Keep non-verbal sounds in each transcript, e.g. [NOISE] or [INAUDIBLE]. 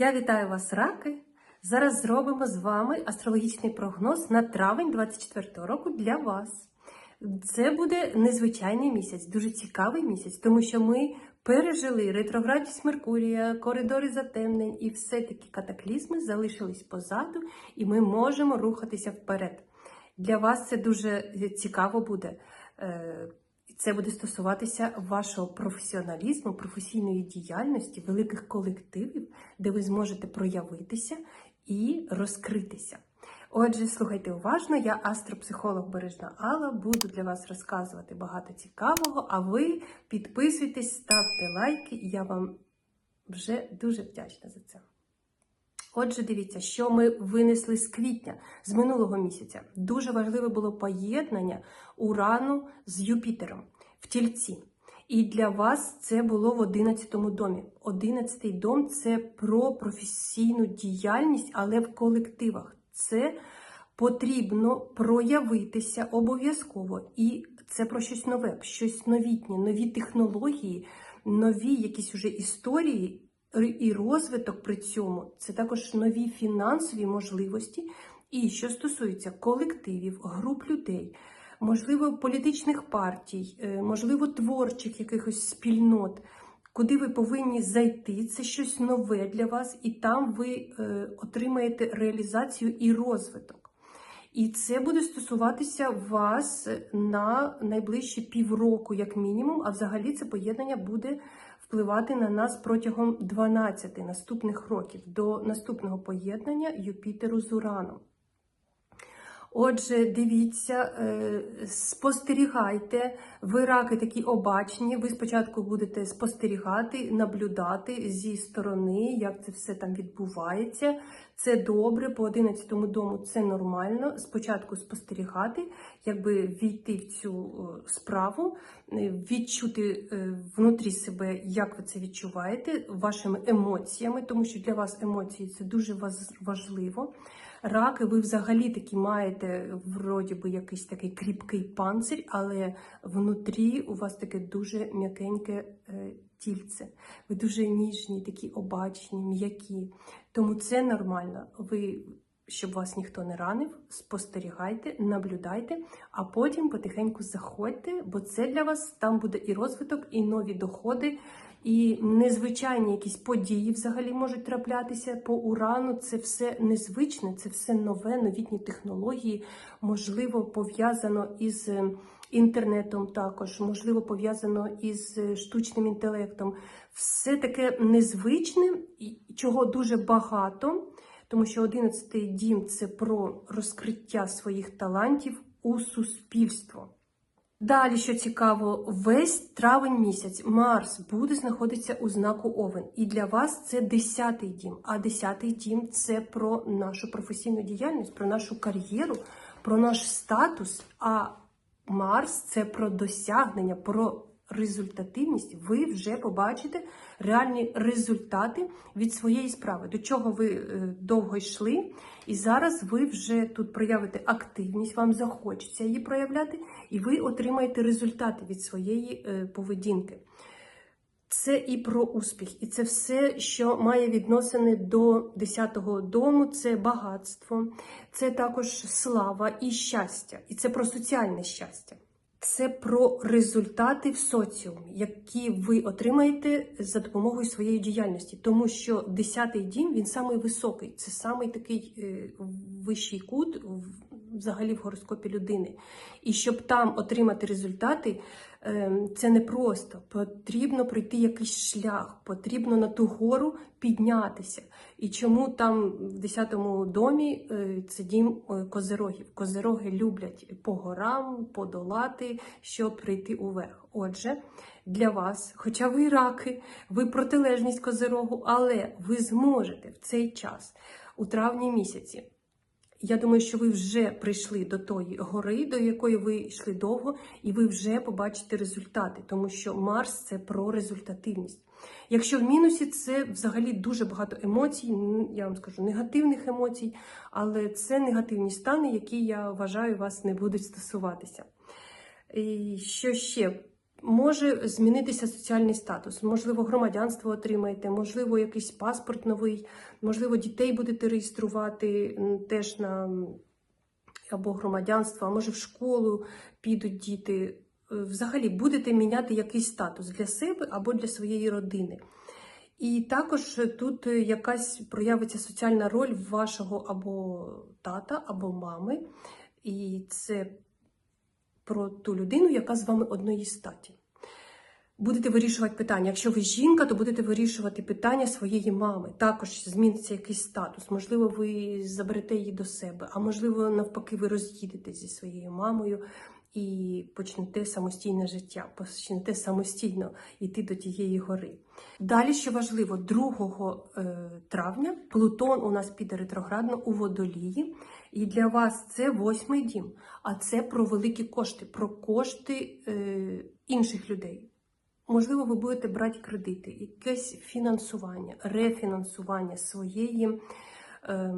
Я вітаю вас, раки! Зараз зробимо з вами астрологічний прогноз на травень 24 року для вас. Це буде незвичайний місяць, дуже цікавий місяць, тому що ми пережили ретроградність Меркурія, коридори затемнень і все-таки катаклізми залишились позаду, і ми можемо рухатися вперед. Для вас це дуже цікаво буде. Це буде стосуватися вашого професіоналізму, професійної діяльності, великих колективів, де ви зможете проявитися і розкритися. Отже, слухайте уважно, я астропсихолог Бережна Алла, буду для вас розказувати багато цікавого, а ви підписуйтесь, ставте лайки, я вам вже дуже вдячна за це. Отже, дивіться, що ми винесли з квітня, з минулого місяця. Дуже важливе було поєднання Урану з Юпітером в тільці. І для вас це було в 11 домі. 11 дом це про професійну діяльність, але в колективах. Це потрібно проявитися обов'язково. І це про щось нове, щось новітнє, нові технології, нові якісь уже історії і розвиток при цьому. Це також нові фінансові можливості. І що стосується колективів, груп людей, можливо, політичних партій, е, можливо, творчих якихось спільнот, куди ви повинні зайти, це щось нове для вас, і там ви е, отримаєте реалізацію і розвиток. І це буде стосуватися вас на найближчі півроку, як мінімум, а взагалі це поєднання буде впливати на нас протягом 12 наступних років до наступного поєднання Юпітеру з Ураном. Отже, дивіться, е, спостерігайте, ви раки такі обачні. Ви спочатку будете спостерігати, наблюдати зі сторони, як це все там відбувається. Це добре, по 11 дому це нормально. Спочатку спостерігати, якби війти в цю е, справу, е, відчути внутрі себе, як ви це відчуваєте, вашими емоціями, тому що для вас емоції це дуже важливо. Раки, ви взагалі такі маєте вроді би якийсь такий кріпкий панцирь, але внутрі у вас таке дуже м'якеньке е, тільце. Ви дуже ніжні, такі обачні, м'які. Тому це нормально. Ви, щоб вас ніхто не ранив, спостерігайте, наблюдайте, а потім потихеньку заходьте, бо це для вас там буде і розвиток, і нові доходи. І незвичайні якісь події взагалі можуть траплятися по урану. Це все незвичне, це все нове, новітні технології, можливо, пов'язано із е, інтернетом, також, можливо, пов'язано із е, штучним інтелектом. Все таке незвичне, чого дуже багато, тому що 11-й дім це про розкриття своїх талантів у суспільство. Далі, що цікаво, весь травень місяць Марс буде знаходитися у знаку Овен. І для вас це 10-й дім. А 10-й дім це про нашу професійну діяльність, про нашу кар'єру, про наш статус. А Марс це про досягнення, про результативність. Ви вже побачите реальні результати від своєї справи, до чого ви е, довго йшли. І зараз ви вже тут проявите активність, вам захочеться її проявляти, і ви отримаєте результати від своєї е, поведінки. Це і про успіх, і це все, що має відносини до 10-го дому, це багатство, це також слава і щастя, і це про соціальне щастя. Це про результати в соціумі, які ви отримаєте за допомогою своєї діяльності, тому що 10-й дім він самий високий, це самий такий е, вищий кут взагалі в гороскопі людини. І щоб там отримати результати, ем, це не просто. Потрібно пройти якийсь шлях, потрібно на ту гору піднятися. І чому там в 10-му домі е, це дім е, козерогів? Козероги люблять по горам подолати, щоб прийти уверх. Отже, для вас, хоча ви раки, ви протилежність козерогу, але ви зможете в цей час у травні місяці. Я думаю, що ви вже прийшли до тої гори, до якої ви йшли довго, і ви вже побачите результати, тому що Марс це про результативність. Якщо в мінусі це взагалі дуже багато емоцій, я вам скажу негативних емоцій, але це негативні стани, які я вважаю вас не будуть стосуватися. І Що ще? Може змінитися соціальний статус, можливо, громадянство отримаєте, можливо, якийсь паспорт новий, можливо, дітей будете реєструвати теж на або громадянство, а може в школу підуть діти. Е, Взагалі будете міняти якийсь статус для себе або для своєї родини. І також тут е, якась проявиться соціальна роль вашого або тата, або мами. І це про ту людину, яка з вами одної статі. Будете вирішувати питання. Якщо ви жінка, то будете вирішувати питання своєї мами. Також зміниться якийсь статус. Можливо, ви заберете її до себе, а можливо, навпаки, ви роз'їдетесь зі своєю мамою і почнете самостійне життя, почнете самостійно йти до тієї гори. Далі, що важливо, 2 е, травня Плутон у нас піде ретроградно у водолії, і для вас це восьмий дім, а це про великі кошти, про кошти е, інших людей. Можливо, ви будете брати кредити, якесь фінансування, рефінансування своєї е,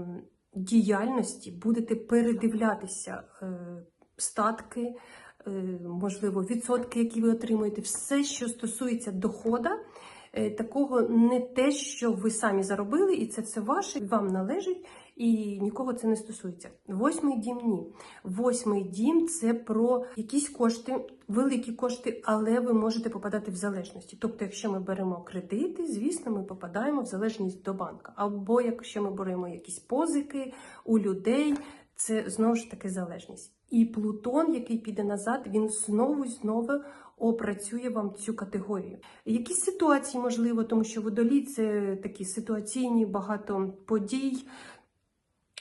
діяльності, будете передивлятися е, статки, е, можливо, відсотки, які ви отримуєте, все, що стосується дохода, е, такого не те, що ви самі заробили, і це все ваше, вам належить, і нікого це не стосується. Восьмий дім ні. Восьмий дім це про якісь кошти, великі кошти, але ви можете попадати в залежності. Тобто, якщо ми беремо кредити, звісно, ми попадаємо в залежність до банка. Або якщо ми беремо якісь позики у людей, це знову ж таки залежність. І Плутон, який піде назад, він знову і знову опрацює вам цю категорію. Якісь ситуації можливо, тому що водолій це такі ситуаційні багато подій.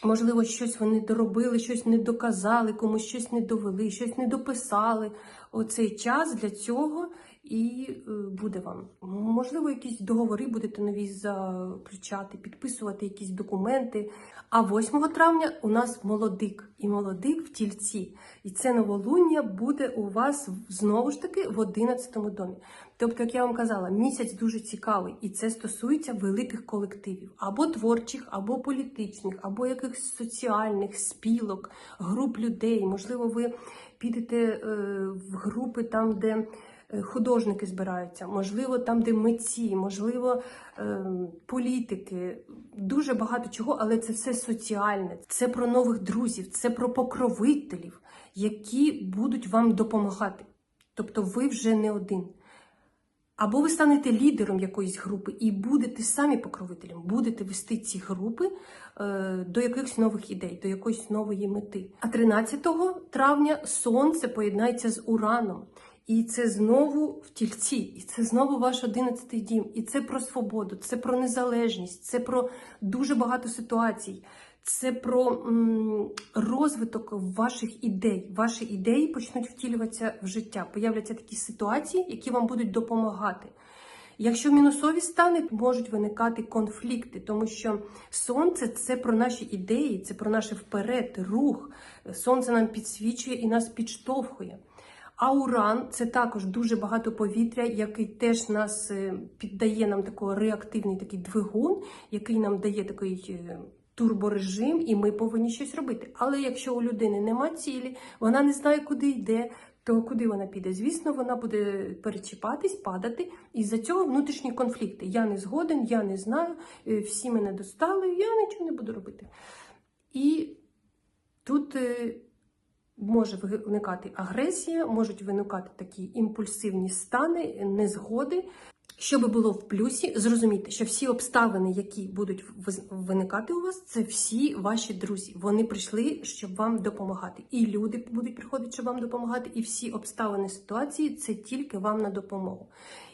Можливо, щось вони доробили, щось не доказали, комусь щось не довели, щось не дописали. Оцей час для цього і е, буде вам. Можливо, якісь договори будете нові заключати, підписувати якісь документи. А 8 травня у нас молодик, і молодик в тільці. І це новолуння буде у вас знову ж таки в 11 домі. Тобто, як я вам казала, місяць дуже цікавий, і це стосується великих колективів, або творчих, або політичних, або якихось соціальних спілок, груп людей. Можливо, ви підете е, в групи там, де е, художники збираються, можливо, там, де митці, можливо, е, політики, дуже багато чого, але це все соціальне. Це про нових друзів, це про покровителів, які будуть вам допомагати. Тобто, ви вже не один. Або ви станете лідером якоїсь групи і будете самі покровителем, будете вести ці групи е, до якихось нових ідей, до якоїсь нової мети. А 13 травня сонце поєднається з Ураном. І це знову в тільці, і це знову ваш одинадцятий дім. І це про свободу, це про незалежність, це про дуже багато ситуацій. Це про розвиток ваших ідей. Ваші ідеї почнуть втілюватися в життя. Появляться такі ситуації, які вам будуть допомагати. Якщо мінусові стани, можуть виникати конфлікти, тому що сонце це про наші ідеї, це про наше вперед, рух. Сонце нам підсвічує і нас підштовхує. А уран це також дуже багато повітря, який теж нас е, піддає нам такий реактивний такий двигун, який нам дає такий е, турборежим, і ми повинні щось робити. Але якщо у людини нема цілі, вона не знає, куди йде. То куди вона піде? Звісно, вона буде перечіпатись, падати. І за цього внутрішні конфлікти. Я не згоден, я не знаю, е, всі мене достали, я нічого не буду робити. І тут е, може виникати агресія, можуть виникати такі імпульсивні стани, незгоди. Щоб було в плюсі, зрозумійте, що всі обставини, які будуть виникати у вас, це всі ваші друзі. Вони прийшли, щоб вам допомагати. І люди будуть приходити, щоб вам допомагати. І всі обставини ситуації це тільки вам на допомогу.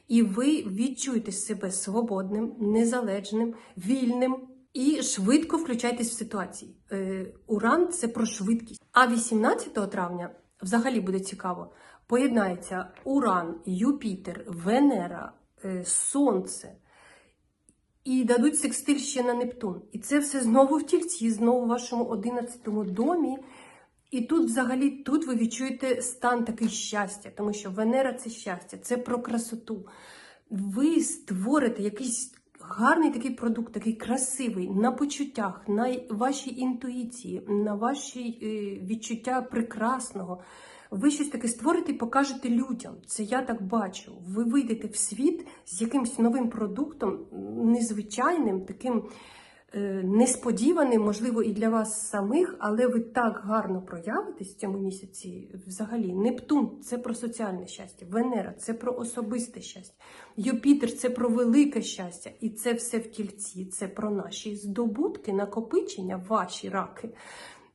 І ви відчуєте себе свободним, незалежним, вільним і швидко включайтесь в ситуації. Е, Уран це про швидкість. А 18 травня взагалі буде цікаво. Поєднається Уран, Юпітер, Венера, Сонце. І дадуть секстиль ще на Нептун. І це все знову в тільці, знову в вашому 11 домі. І тут, взагалі, тут ви відчуєте стан такий щастя, тому що Венера це щастя, це про красоту. Ви створите якийсь гарний такий продукт, такий красивий на почуттях, на вашій інтуїції, на вашій е, відчуття прекрасного. Ви щось таке створите і покажете людям. Це я так бачу. Ви вийдете в світ з якимось новим продуктом, незвичайним, таким е, несподіваним, можливо, і для вас самих, але ви так гарно проявитесь в цьому місяці. Взагалі, Нептун це про соціальне щастя, Венера це про особисте щастя, Юпітер це про велике щастя. І це все в тільці, це про наші здобутки, накопичення, ваші раки.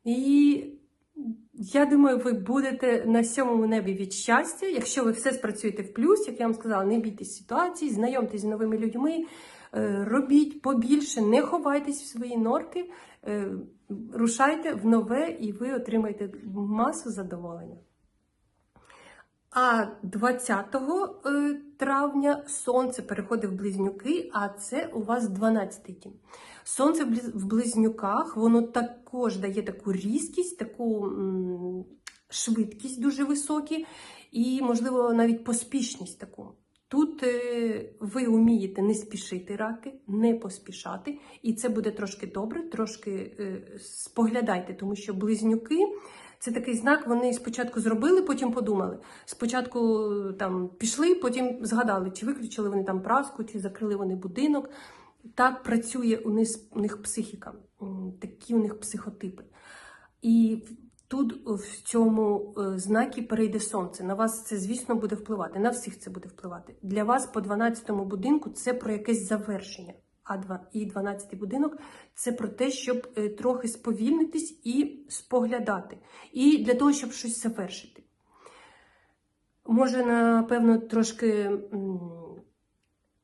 І я думаю, ви будете на сьомому небі від щастя, якщо ви все спрацюєте в плюс, як я вам сказала, не бійтесь ситуації, знайомтесь з новими людьми, е, робіть побільше, не ховайтесь в свої норки, е, рушайте в нове і ви отримаєте масу задоволення. А 20 е, травня сонце переходить в близнюки, а це у вас 12 дім. Сонце в близнюках, воно також дає таку різкість, таку швидкість дуже високі, і, можливо, навіть поспішність таку. Тут е, ви вмієте не спішити раки, не поспішати, і це буде трошки добре, трошки е, споглядайте, тому що близнюки це такий знак, вони спочатку зробили, потім подумали. Спочатку там пішли, потім згадали, чи виключили вони там праску, чи закрили вони будинок. Так працює у них, у них психіка, такі у них психотипи. І тут в цьому е, знакі перейде сонце. На вас це, звісно, буде впливати. На всіх це буде впливати. Для вас по 12-му будинку це про якесь завершення. А і 12-й будинок це про те, щоб е, трохи сповільнитись і споглядати. І для того, щоб щось завершити. Може, напевно, трошки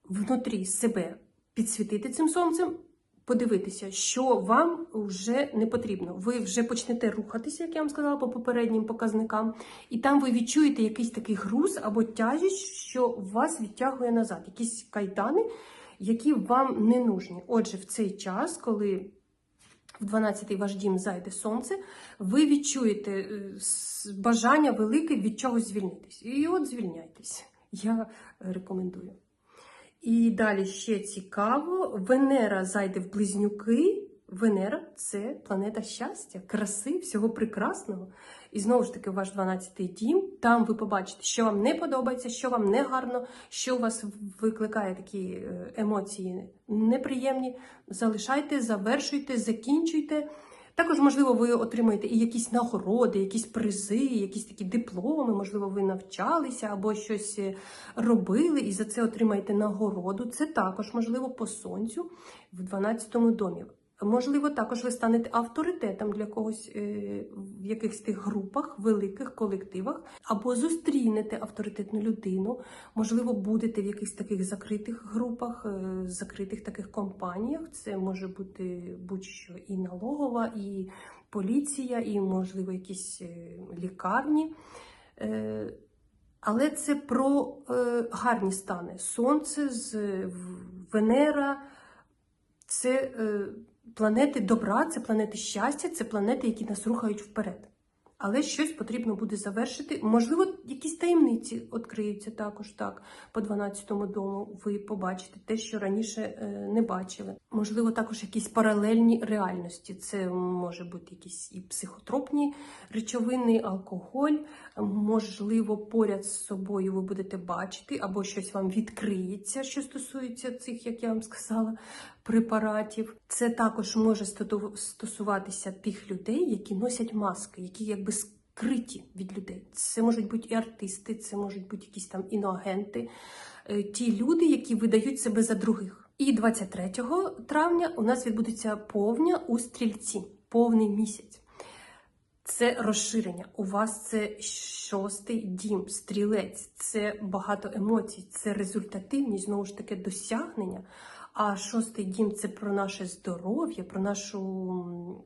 внутрі себе підсвітити цим сонцем, подивитися, що вам вже не потрібно. Ви вже почнете рухатися, як я вам сказала, по попереднім показникам, і там ви відчуєте якийсь такий груз або тяжість, що вас відтягує назад, якісь кайдани, які вам не нужні. Отже, в цей час, коли в 12-й ваш дім зайде сонце, ви відчуєте е, бажання велике від чогось звільнитись. І от звільняйтесь. Я рекомендую. І далі ще цікаво: Венера зайде в близнюки. Венера це планета щастя, краси, всього прекрасного. І знову ж таки, ваш 12-й дім. Там ви побачите, що вам не подобається, що вам не гарно, що у вас викликає такі е, емоції неприємні. Залишайте, завершуйте, закінчуйте. Також, можливо, ви отримаєте і якісь нагороди, якісь призи, якісь такі дипломи, можливо, ви навчалися або щось е, робили, і за це отримаєте нагороду. Це також можливо по сонцю в 12-му домі. Можливо, також ви станете авторитетом для когось е, в якихось тих групах, великих колективах, або зустрінете авторитетну людину. Можливо, будете в якихось таких закритих групах, е, закритих таких компаніях. Це може бути будь-що і налогова, і поліція, і, можливо, якісь е, лікарні. Але це про гарні стани. Сонце, з Венера це планети добра, це планети щастя, це планети, які нас рухають вперед. Але щось потрібно буде завершити. Можливо, якісь таємниці відкриються також так. По 12-му дому ви побачите те, що раніше е, не бачили. Можливо, також якісь паралельні реальності. Це може бути якісь і психотропні речовини, алкоголь. Можливо, поряд з собою ви будете бачити, або щось вам відкриється, що стосується цих, як я вам сказала, препаратів. Це також може стосуватися тих людей, які носять маски, які якби скриті від людей. Це можуть бути і артисти, це можуть бути якісь там іноагенти, е, ті люди, які видають себе за других. І 23 травня у нас відбудеться повня у стрільці, повний місяць. Це розширення. У вас це шостий дім, стрілець, це багато емоцій, це результативність, знову ж таки, досягнення. А шостий дім це про наше здоров'я, про нашу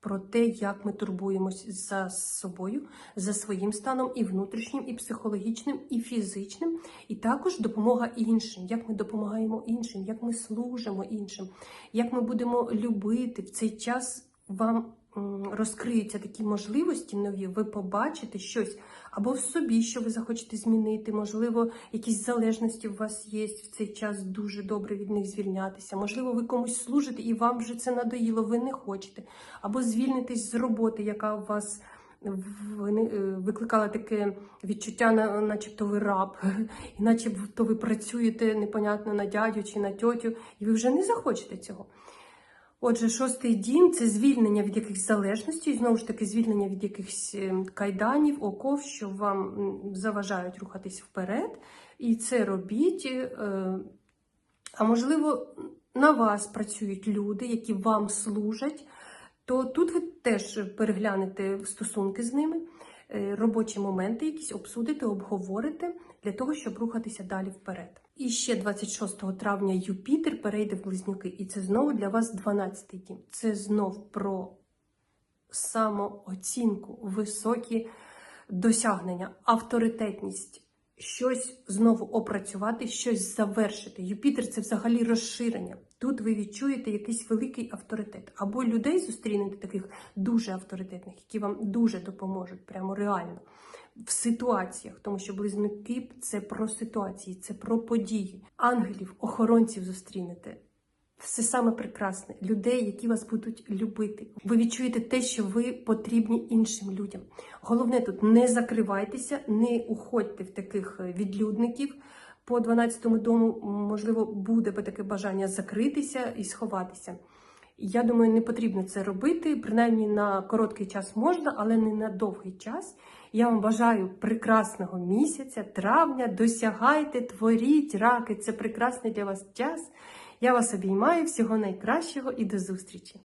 про те, як ми турбуємось за собою, за своїм станом і внутрішнім, і психологічним, і фізичним, і також допомога іншим, як ми допомагаємо іншим, як ми служимо іншим, як ми будемо любити. В цей час вам розкриються такі можливості нові, ви побачите щось або в собі, що ви захочете змінити, можливо, якісь залежності у вас є в цей час дуже добре від них звільнятися. Можливо, ви комусь служите і вам вже це надоїло, ви не хочете, або звільнитесь з роботи, яка у вас е, викликала таке відчуття, на- начебто ви раб, [LAUGHS] і начебто ви працюєте непонятно на дядю чи на тьотю, і ви вже не захочете цього. Отже, шостий дім це звільнення від якихось залежностей, знову ж таки, звільнення від якихось е, кайданів, оков, що вам заважають рухатись вперед. І це робіть. е, А можливо, на вас працюють люди, які вам служать, то тут ви теж переглянете стосунки з ними, е, робочі моменти якісь обсудите, обговорите для того, щоб рухатися далі вперед. І ще 26 травня Юпітер перейде в близнюки, і це знову для вас 12-й дім. Це знов про самооцінку, високі досягнення, авторитетність, щось знову опрацювати, щось завершити. Юпітер це взагалі розширення. Тут ви відчуєте якийсь великий авторитет. Або людей зустрінете таких дуже авторитетних, які вам дуже допоможуть, прямо реально. В ситуаціях, тому що близнюки це про ситуації, це про події. Ангелів, охоронців зустрінете. Все саме прекрасне, людей, які вас будуть любити. Ви відчуєте те, що ви потрібні іншим людям. Головне тут не закривайтеся, не уходьте в таких е, відлюдників. По 12-му дому, можливо, буде таке бажання закритися і сховатися. Я думаю, не потрібно це робити. Принаймні на короткий час можна, але не на довгий час. Я вам бажаю прекрасного місяця, травня. Досягайте, творіть раки. Це прекрасний для вас час. Я вас обіймаю, всього найкращого і до зустрічі!